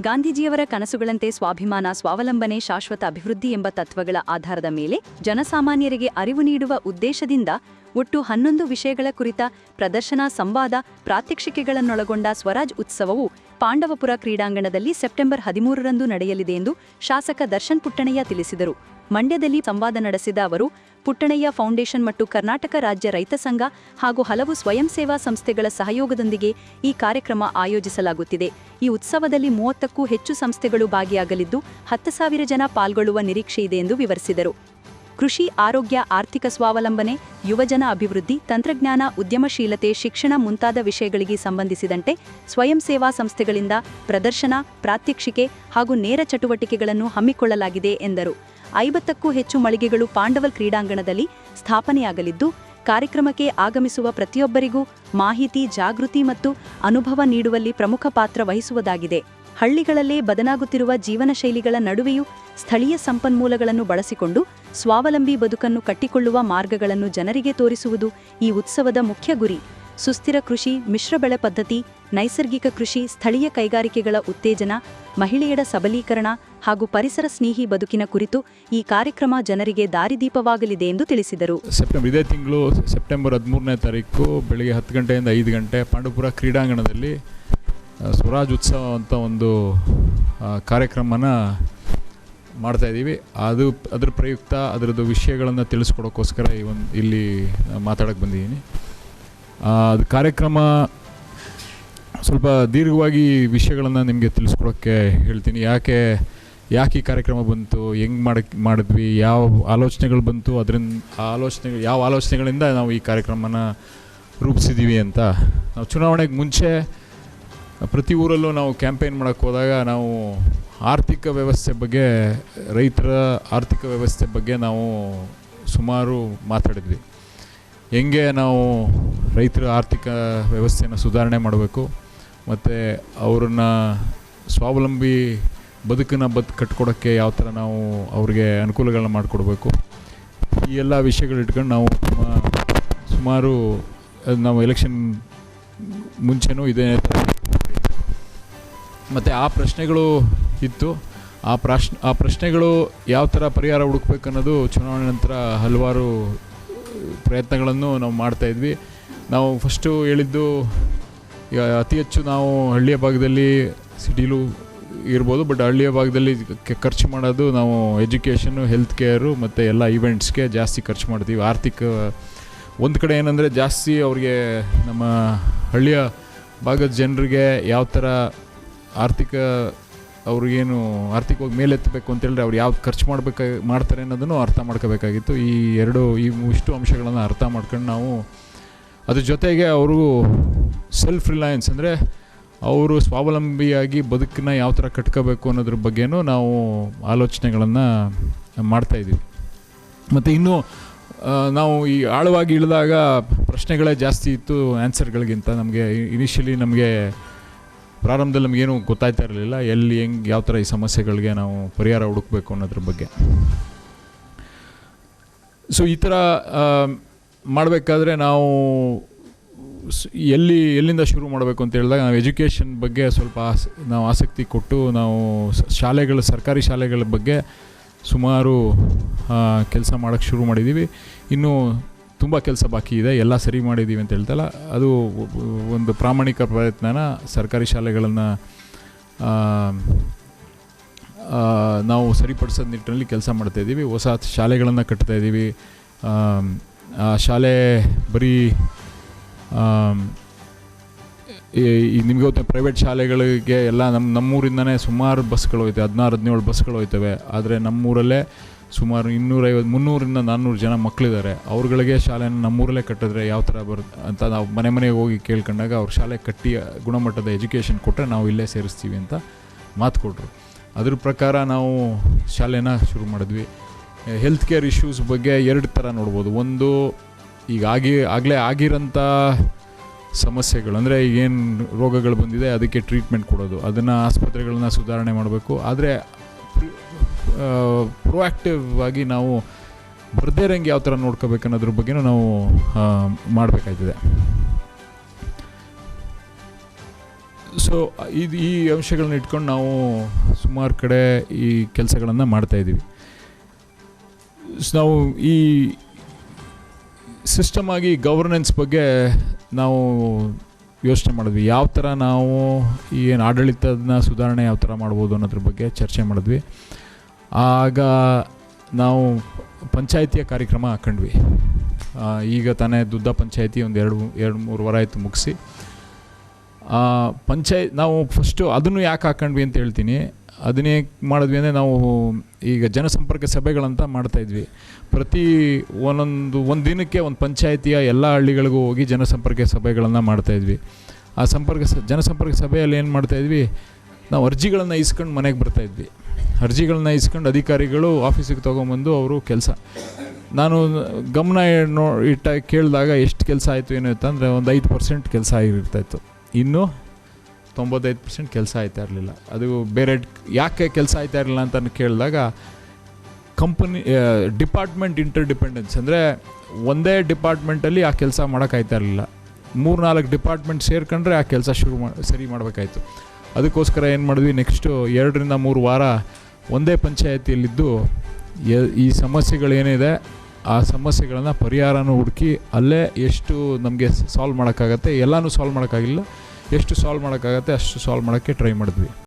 ಗಾಂಧೀಜಿಯವರ ಕನಸುಗಳಂತೆ ಸ್ವಾಭಿಮಾನ, ಸ್ವಾವಲಂಬನೆ, ಶಾಶ್ವತ ಅಭಿವೃದ್ಧಿ ಎಂಬ ತತ್ವಗಳ ಆಧಾರದ ಮೇಲೆ ಜನಸಾಮಾನ್ಯರಿಗೆ ಅರಿವು ನೀಡುವ ಉದ್ದೇಶದಿಂದ ಒಟ್ಟು ಹನ್ನೊಂದು ವಿಷಯಗಳ ಕುರಿತ ಪ್ರದರ್ಶನ, ಸಂವಾದ, ಪ್ರಾತ್ಯಕ್ಷಿಕೆಗಳನ್ನೊಳಗೊಂಡ ಸ್ವರಾಜ್ ಉತ್ಸವವು ಪಾಂಡವಪುರ ಕ್ರೀಡಾಂಗಣದಲ್ಲಿ ಸೆಪ್ಟೆಂಬರ್ ಹದಿಮೂರರಂದು ನಡೆಯಲಿದೆ ಎಂದು ಶಾಸಕ ದರ್ಶನ್ ಪುಟ್ಟಣಯ್ಯ ತಿಳಿಸಿದರು. ಮಂಡ್ಯದಲ್ಲಿ ಸಂವಾದ ನಡೆಸಿದ ಅವರು ಪುಟ್ಟಣಯ್ಯ ಫೌಂಡೇಶನ್ ಮತ್ತು ಕರ್ನಾಟಕ ರಾಜ್ಯ ರೈತ ಸಂಘ ಹಾಗೂ ಹಲವು ಸ್ವಯಂ ಸೇವಾ ಸಂಸ್ಥೆಗಳ ಸಹಯೋಗದೊಂದಿಗೆ ಈ ಕಾರ್ಯಕ್ರಮ ಆಯೋಜಿಸಲಾಗುತ್ತಿದೆ. ಈ ಉತ್ಸವದಲ್ಲಿ ಮೂವತ್ತಕ್ಕೂ ಹೆಚ್ಚು ಸಂಸ್ಥೆಗಳು ಭಾಗಿಯಾಗಲಿದ್ದು, ಹತ್ತು ಸಾವಿರ ಜನ ಪಾಲ್ಗೊಳ್ಳುವ ನಿರೀಕ್ಷೆ ಇದೆ ಎಂದು ವಿವರಿಸಿದರು. ಕೃಷಿ, ಆರೋಗ್ಯ, ಆರ್ಥಿಕ ಸ್ವಾವಲಂಬನೆ, ಯುವಜನ ಅಭಿವೃದ್ಧಿ, ತಂತ್ರಜ್ಞಾನ, ಉದ್ಯಮಶೀಲತೆ, ಶಿಕ್ಷಣ ಮುಂತಾದ ವಿಷಯಗಳಿಗೆ ಸಂಬಂಧಿಸಿದಂತೆ ಸ್ವಯಂ ಸೇವಾ ಸಂಸ್ಥೆಗಳಿಂದ ಪ್ರದರ್ಶನ, ಪ್ರಾತ್ಯಕ್ಷಿಕೆ ಹಾಗೂ ನೇರ ಚಟುವಟಿಕೆಗಳನ್ನು ಹಮ್ಮಿಕೊಳ್ಳಲಾಗಿದೆ ಎಂದರು. ಐವತ್ತಕ್ಕೂ ಹೆಚ್ಚು ಮಳಿಗೆಗಳು ಪಾಂಡವಲ್ ಕ್ರೀಡಾಂಗಣದಲ್ಲಿ ಸ್ಥಾಪನೆಯಾಗಲಿದ್ದು, ಕಾರ್ಯಕ್ರಮಕ್ಕೆ ಆಗಮಿಸುವ ಪ್ರತಿಯೊಬ್ಬರಿಗೂ ಮಾಹಿತಿ, ಜಾಗೃತಿ ಮತ್ತು ಅನುಭವ ನೀಡುವಲ್ಲಿ ಪ್ರಮುಖ ಪಾತ್ರ ವಹಿಸುವುದಾಗಿದೆ. ಹಳ್ಳಿಗಳಲ್ಲೇ ಬದಲಾಗುತ್ತಿರುವ ಜೀವನ ಶೈಲಿಗಳ ನಡುವೆಯೂ ಸ್ಥಳೀಯ ಸಂಪನ್ಮೂಲಗಳನ್ನು ಬಳಸಿಕೊಂಡು ಸ್ವಾವಲಂಬಿ ಬದುಕನ್ನು ಕಟ್ಟಿಕೊಳ್ಳುವ ಮಾರ್ಗಗಳನ್ನು ಜನರಿಗೆ ತೋರಿಸುವುದು ಈ ಉತ್ಸವದ ಮುಖ್ಯ ಗುರಿ. ಸುಸ್ಥಿರ ಕೃಷಿ, ಮಿಶ್ರ ಬೆಳೆ ಪದ್ಧತಿ, ನೈಸರ್ಗಿಕ ಕೃಷಿ, ಸ್ಥಳೀಯ ಕೈಗಾರಿಕೆಗಳ ಉತ್ತೇಜನ, ಮಹಿಳೆಯರ ಸಬಲೀಕರಣ ಹಾಗೂ ಪರಿಸರ ಸ್ನೇಹಿ ಬದುಕಿನ ಕುರಿತು ಈ ಕಾರ್ಯಕ್ರಮ ಜನರಿಗೆ ದಾರಿದೀಪವಾಗಲಿದೆ ಎಂದು ತಿಳಿಸಿದರು. ಸೆಪ್ಟೆಂಬರ್, ಇದೇ ತಿಂಗಳು ಸೆಪ್ಟೆಂಬರ್ ಹದಿಮೂರನೇ ತಾರೀಕು ಬೆಳಗ್ಗೆ ಹತ್ತು ಗಂಟೆಯಿಂದ ಐದು ಗಂಟೆ ಪಾಂಡುಪುರ ಕ್ರೀಡಾಂಗಣದಲ್ಲಿ ಸ್ವರಾಜ್ ಉತ್ಸವ ಅಂತ ಒಂದು ಕಾರ್ಯಕ್ರಮನ ಮಾಡ್ತಾ ಇದ್ದೀವಿ. ಅದು ಅದ್ರ ಪ್ರಯುಕ್ತ ಅದರದ್ದು ವಿಷಯಗಳನ್ನು ತಿಳಿಸ್ಕೊಡೋಕ್ಕೋಸ್ಕರ ಈ ಒಂದು ಇಲ್ಲಿ ಮಾತಾಡೋಕ್ಕೆ ಬಂದಿದ್ದೀನಿ. ಅದು ಕಾರ್ಯಕ್ರಮ ಸ್ವಲ್ಪ ದೀರ್ಘವಾಗಿ ವಿಷಯಗಳನ್ನು ನಿಮಗೆ ತಿಳಿಸ್ಕೊಡೋಕ್ಕೆ ಹೇಳ್ತೀನಿ. ಯಾಕೆ ಯಾಕೆ ಈ ಕಾರ್ಯಕ್ರಮ ಬಂತು, ಹೆಂಗೆ ಮಾಡಕ್ಕೆ ಮಾಡಿದ್ವಿ, ಯಾವ ಆಲೋಚನೆಗಳು ಬಂತು ಅದರಿಂದ ಆ ಆಲೋಚನೆಗಳು ಯಾವ ಆಲೋಚನೆಗಳಿಂದ ನಾವು ಈ ಕಾರ್ಯಕ್ರಮನ ರೂಪಿಸಿದ್ದೀವಿ ಅಂತ. ನಾವು ಚುನಾವಣೆಗೆ ಮುಂಚೆ ಪ್ರತಿ ಊರಲ್ಲೂ ನಾವು ಕ್ಯಾಂಪೇನ್ ಮಾಡೋಕ್ಕೆ ಹೋದಾಗ ನಾವು ಆರ್ಥಿಕ ವ್ಯವಸ್ಥೆ ಬಗ್ಗೆ, ರೈತರ ಆರ್ಥಿಕ ವ್ಯವಸ್ಥೆ ಬಗ್ಗೆ ನಾವು ಸುಮಾರು ಮಾತಾಡಿದ್ವಿ. ಹೆಂಗೆ ನಾವು ರೈತರ ಆರ್ಥಿಕ ವ್ಯವಸ್ಥೆಯನ್ನು ಸುಧಾರಣೆ ಮಾಡಬೇಕು, ಮತ್ತು ಅವ್ರನ್ನ ಸ್ವಾವಲಂಬಿ ಬದುಕನ್ನು ಬದು ಕಟ್ಕೊಡೋಕ್ಕೆ ಯಾವ ಥರ ನಾವು ಅವ್ರಿಗೆ ಅನುಕೂಲಗಳನ್ನ ಮಾಡಿಕೊಡ್ಬೇಕು. ಈ ಎಲ್ಲ ವಿಷಯಗಳು ಇಟ್ಕೊಂಡು ನಾವು ಸುಮಾರು ನಾವು ಎಲೆಕ್ಷನ್ ಮುಂಚೆನೂ ಇದೇ ಮತ್ತು ಆ ಪ್ರಶ್ನೆಗಳು ಇತ್ತು. ಆ ಪ್ರಶ್ನೆ, ಆ ಪ್ರಶ್ನೆಗಳು ಯಾವ ಥರ ಪರಿಹಾರ ಹುಡುಕ್ಬೇಕು ಅನ್ನೋದು ಚುನಾವಣೆ ನಂತರ ಹಲವಾರು ಪ್ರಯತ್ನಗಳನ್ನು ನಾವು ಮಾಡ್ತಾಯಿದ್ವಿ ನಾವು ಫಸ್ಟು ಹೇಳಿದ್ದು, ಈಗ ಅತಿ ಹೆಚ್ಚು ನಾವು ಹಳ್ಳಿಯ ಭಾಗದಲ್ಲಿ ಸಿಟಿಲೂ ಇರ್ಬೋದು ಬಟ್ ಹಳ್ಳಿಯ ಭಾಗದಲ್ಲಿ ಖರ್ಚು ಮಾಡೋದು ನಾವು ಎಜುಕೇಷನು ಹೆಲ್ತ್ ಕೇರು ಮತ್ತು ಎಲ್ಲ ಈವೆಂಟ್ಸ್ಗೆ ಜಾಸ್ತಿ ಖರ್ಚು ಮಾಡ್ತೀವಿ. ಆರ್ಥಿಕ, ಒಂದು ಕಡೆ ಏನಂದರೆ ಜಾಸ್ತಿ ಅವ್ರಿಗೆ ನಮ್ಮ ಹಳ್ಳಿಯ ಭಾಗದ ಜನರಿಗೆ ಯಾವ ಥರ ಆರ್ಥಿಕ ಅವ್ರಿಗೇನು ಆರ್ಥಿಕವಾಗಿ ಮೇಲೆತ್ತಬೇಕು ಅಂತ ಹೇಳಿದ್ರೆ ಅವ್ರು ಯಾವ್ದು ಖರ್ಚು ಮಾಡ್ಬೇಕಾ, ಮಾಡ್ತಾರೆ ಅನ್ನೋದನ್ನು ಅರ್ಥ ಮಾಡ್ಕೋಬೇಕಾಗಿತ್ತು. ಈ ಎರಡು, ಈ ಇಷ್ಟು ಅಂಶಗಳನ್ನು ಅರ್ಥ ಮಾಡ್ಕೊಂಡು ನಾವು ಅದ್ರ ಜೊತೆಗೆ ಅವರು ಸೆಲ್ಫ್ ರಿಲಯನ್ಸ್ ಅಂದರೆ ಅವರು ಸ್ವಾವಲಂಬಿಯಾಗಿ ಬದುಕನ್ನ ಯಾವ ಥರ ಕಟ್ಕೋಬೇಕು ಅನ್ನೋದ್ರ ಬಗ್ಗೆನೂ ನಾವು ಆಲೋಚನೆಗಳನ್ನು ಮಾಡ್ತಾಯಿದ್ದೀವಿ ಮತ್ತು ಇನ್ನೂ ನಾವು ಈ ಆಳವಾಗಿ ಇಳಿದಾಗ ಪ್ರಶ್ನೆಗಳೇ ಜಾಸ್ತಿ ಇತ್ತು ಆನ್ಸರ್ಗಳಿಗಿಂತ ನಮಗೆ ಇನಿಷಿಯಲಿ ನಮಗೆ ಪ್ರಾರಂಭದಲ್ಲಿ ನಮಗೇನು ಗೊತ್ತಾಯ್ತಾ ಇರಲಿಲ್ಲ, ಎಲ್ಲಿ, ಹೆಂಗೆ, ಯಾವ ಥರ ಈ ಸಮಸ್ಯೆಗಳಿಗೆ ನಾವು ಪರಿಹಾರ ಹುಡುಕಬೇಕು ಅನ್ನೋದ್ರ ಬಗ್ಗೆ. ಸೊ ಈ ಥರ ಮಾಡಬೇಕಾದ್ರೆ ನಾವು ಎಲ್ಲಿ, ಎಲ್ಲಿಂದ ಶುರು ಮಾಡಬೇಕು ಅಂತ ಹೇಳಿದಾಗ ನಾವು ಎಜುಕೇಷನ್ ಬಗ್ಗೆ ಸ್ವಲ್ಪ ಆಸ್, ನಾವು ಆಸಕ್ತಿ ಕೊಟ್ಟು ನಾವು ಶಾಲೆಗಳ, ಸರ್ಕಾರಿ ಶಾಲೆಗಳ ಬಗ್ಗೆ ಸುಮಾರು ಕೆಲಸ ಮಾಡೋಕ್ಕೆ ಶುರು ಮಾಡಿದ್ದೀವಿ. ಇನ್ನೂ ತುಂಬ ಕೆಲಸ ಬಾಕಿ ಇದೆ, ಎಲ್ಲ ಸರಿ ಮಾಡಿದ್ದೀವಿ ಅಂತ ಹೇಳ್ತಲ್ಲ, ಅದು ಒಂದು ಪ್ರಾಮಾಣಿಕ ಪ್ರಯತ್ನನ ಸರ್ಕಾರಿ ಶಾಲೆಗಳನ್ನು ನಾವು ಸರಿಪಡಿಸೋ ನಿಟ್ಟಿನಲ್ಲಿ ಕೆಲಸ ಮಾಡ್ತಾಯಿದ್ದೀವಿ ಹೊಸ ಶಾಲೆಗಳನ್ನು ಕಟ್ತಾ ಇದ್ದೀವಿ ಆ ಶಾಲೆ ಬರೀ ನಿಮಗೆ ಗೊತ್ತೆ ಪ್ರೈವೇಟ್ ಶಾಲೆಗಳಿಗೆ ಎಲ್ಲ ನಮ್ಮ ನಮ್ಮೂರಿಂದನೇ ಸುಮಾರು ಬಸ್ಗಳು ಹೋಯ್ತವೆ, ಹದಿನಾರು, ಹದಿನೇಳು ಬಸ್ಗಳು ಹೋಯ್ತವೆ. ಆದರೆ ನಮ್ಮೂರಲ್ಲೇ ಸುಮಾರು ಇನ್ನೂರೈವತ್ತು ಮುನ್ನೂರಿಂದ ನಾನ್ನೂರು ಜನ ಮಕ್ಕಳಿದ್ದಾರೆ ಅವ್ರುಗಳಿಗೆ ಶಾಲೆಯನ್ನು ನಮ್ಮೂರಲ್ಲೇ ಕಟ್ಟಿದ್ರೆ ಯಾವ ಥರ ಬರುತ್ತೆ ಅಂತ ನಾವು ಮನೆ ಮನೆಗೆ ಹೋಗಿ ಕೇಳ್ಕೊಂಡಾಗ ಅವ್ರ ಶಾಲೆ ಕಟ್ಟಿ ಗುಣಮಟ್ಟದ ಎಜುಕೇಷನ್ ಕೊಟ್ಟರೆ ನಾವು ಇಲ್ಲೇ ಸೇರಿಸ್ತೀವಿ ಅಂತ ಮಾತು ಕೊಟ್ಟರು ಅದ್ರ ಪ್ರಕಾರ ನಾವು ಶಾಲೆನ ಶುರು ಮಾಡಿದ್ವಿ. ಹೆಲ್ತ್ ಕೇರ್ ಇಶ್ಯೂಸ್ ಬಗ್ಗೆ ಎರಡು ಥರ ನೋಡ್ಬೋದು. ಒಂದು ಈಗ ಆಗಿ, ಆಗಲೇ ಆಗಿರೋಂಥ ಸಮಸ್ಯೆಗಳು, ಅಂದರೆ ಏನು ರೋಗಗಳು ಬಂದಿದೆ, ಅದಕ್ಕೆ ಟ್ರೀಟ್ಮೆಂಟ್ ಕೊಡೋದು. ಅದನ್ನು ಆಸ್ಪತ್ರೆಗಳನ್ನ ಸುಧಾರಣೆ ಮಾಡಬೇಕು. ಆದರೆ ಪ್ರೊಆಕ್ಟಿವ್ ಆಗಿ ನಾವು ಬರದೇ ಇರೋಂಗೆ ಯಾವ ಥರ ನೋಡ್ಕೋಬೇಕು ಅನ್ನೋದ್ರ ಬಗ್ಗೆನೂ ನಾವು ಮಾಡಬೇಕಾಯ್ತದೆ. ಸೊ ಇದು ಈ ಅಂಶಗಳನ್ನ ಇಟ್ಕೊಂಡು ನಾವು ಸುಮಾರು ಕಡೆ ಈ ಕೆಲಸಗಳನ್ನು ಮಾಡ್ತಾಯಿದ್ದೀವಿ ಸೊ ನಾವು ಈ ಸಿಸ್ಟಮ್ ಆಗಿ ಗವರ್ನೆನ್ಸ್ ಬಗ್ಗೆ ನಾವು ಯೋಚನೆ ಮಾಡಿದ್ವಿ. ಯಾವ ಥರ ನಾವು ಏನು ಆಡಳಿತನ ಸುಧಾರಣೆ ಯಾವ ಥರ ಮಾಡ್ಬೋದು ಅನ್ನೋದ್ರ ಬಗ್ಗೆ ಚರ್ಚೆ ಮಾಡಿದ್ವಿ. ಆಗ ನಾವು ಪಂಚಾಯಿತಿಯ ಕಾರ್ಯಕ್ರಮ ಹಾಕೊಂಡ್ವಿ. ಈಗ ತಾನೇ ದುದ್ದ ಪಂಚಾಯಿತಿ ಒಂದು ಎರಡು ಎರಡು ಮೂರು ವಾರ ಆಯಿತು ಮುಗಿಸಿ. ಪಂಚಾಯತ್ ನಾವು ಫಸ್ಟು ಅದನ್ನು ಯಾಕೆ ಹಾಕೊಂಡ್ವಿ ಅಂತ ಹೇಳ್ತೀನಿ. ಅದನ್ನೇ ಮಾಡಿದ್ವಿ ಅಂದರೆ ನಾವು ಈಗ ಜನಸಂಪರ್ಕ ಸಭೆಗಳಂತ ಮಾಡ್ತಾಯಿದ್ವಿ ಪ್ರತಿ ಒಂದೊಂದು, ಒಂದು ದಿನಕ್ಕೆ ಒಂದು ಪಂಚಾಯಿತಿಯ ಎಲ್ಲ ಹಳ್ಳಿಗಳಿಗೂ ಹೋಗಿ ಜನಸಂಪರ್ಕ ಸಭೆಗಳನ್ನು ಮಾಡ್ತಾಯಿದ್ವಿ ಆ ಸಂಪರ್ಕ ಜನಸಂಪರ್ಕ ಸಭೆಯಲ್ಲಿ ಏನು ಮಾಡ್ತಾಯಿದ್ವಿ ನಾವು ಅರ್ಜಿಗಳನ್ನು ಇಸ್ಕೊಂಡು ಮನೆಗೆ ಬರ್ತಾಯಿದ್ವಿ ಅರ್ಜಿಗಳನ್ನ ಇಸ್ಕೊಂಡು ಅಧಿಕಾರಿಗಳು ಆಫೀಸಿಗೆ ತೊಗೊಂಬಂದು ಅವರು ಕೆಲಸ. ನಾನು ಗಮನ ನೋ, ಇಟ್ಟ ಕೇಳಿದಾಗ ಎಷ್ಟು ಕೆಲಸ ಆಯಿತು ಏನು ಅಂದರೆ ಒಂದು ಐದು ಪರ್ಸೆಂಟ್ ಕೆಲಸ ಆಗಿರ್ತಾಯಿತ್ತು. ಇನ್ನೂ ತೊಂಬತ್ತೈದು ಪರ್ಸೆಂಟ್ ಕೆಲಸ ಆಯ್ತಾ ಇರಲಿಲ್ಲ. ಅದು ಬೇರೆ ಯಾಕೆ ಕೆಲಸ ಆಯ್ತಾ ಇರಲಿಲ್ಲ ಅಂತ ಕೇಳಿದಾಗ ಕಂಪನಿ ಡಿಪಾರ್ಟ್ಮೆಂಟ್ ಇಂಟರ್ ಡಿಪೆಂಡೆನ್ಸ್ ಅಂದರೆ ಒಂದೇ ಡಿಪಾರ್ಟ್ಮೆಂಟಲ್ಲಿ ಆ ಕೆಲಸ ಮಾಡೋಕ್ಕಾಯ್ತಾ ಇರಲಿಲ್ಲ. ಮೂರು ನಾಲ್ಕು ಡಿಪಾರ್ಟ್ಮೆಂಟ್ ಸೇರ್ಕೊಂಡ್ರೆ ಆ ಕೆಲಸ ಶುರು ಮಾಡಿ ಸರಿ ಮಾಡಬೇಕಾಯ್ತು. ಅದಕ್ಕೋಸ್ಕರ ಏನು ಮಾಡಿದ್ವಿ, ನೆಕ್ಸ್ಟು ಎರಡರಿಂದ ಮೂರು ವಾರ ಒಂದೇ ಪಂಚಾಯತಿಯಲ್ಲಿದ್ದು ಈ ಸಮಸ್ಯೆಗಳೇನಿದೆ, ಆ ಸಮಸ್ಯೆಗಳನ್ನು ಪರಿಹಾರನೂ ಹುಡುಕಿ ಅಲ್ಲೇ ಎಷ್ಟು ನಮಗೆ ಸಾಲ್ವ್ ಮಾಡೋಕ್ಕಾಗತ್ತೆ, ಎಲ್ಲನೂ ಸಾಲ್ವ್ ಮಾಡೋಕ್ಕಾಗಿಲ್ಲ. ಎಷ್ಟು ಸಾಲ್ವ್ ಮಾಡೋಕ್ಕಾಗತ್ತೆ ಅಷ್ಟು ಸಾಲ್ವ್ ಮಾಡೋಕ್ಕೆ ಟ್ರೈ ಮಾಡಿದ್ವಿ.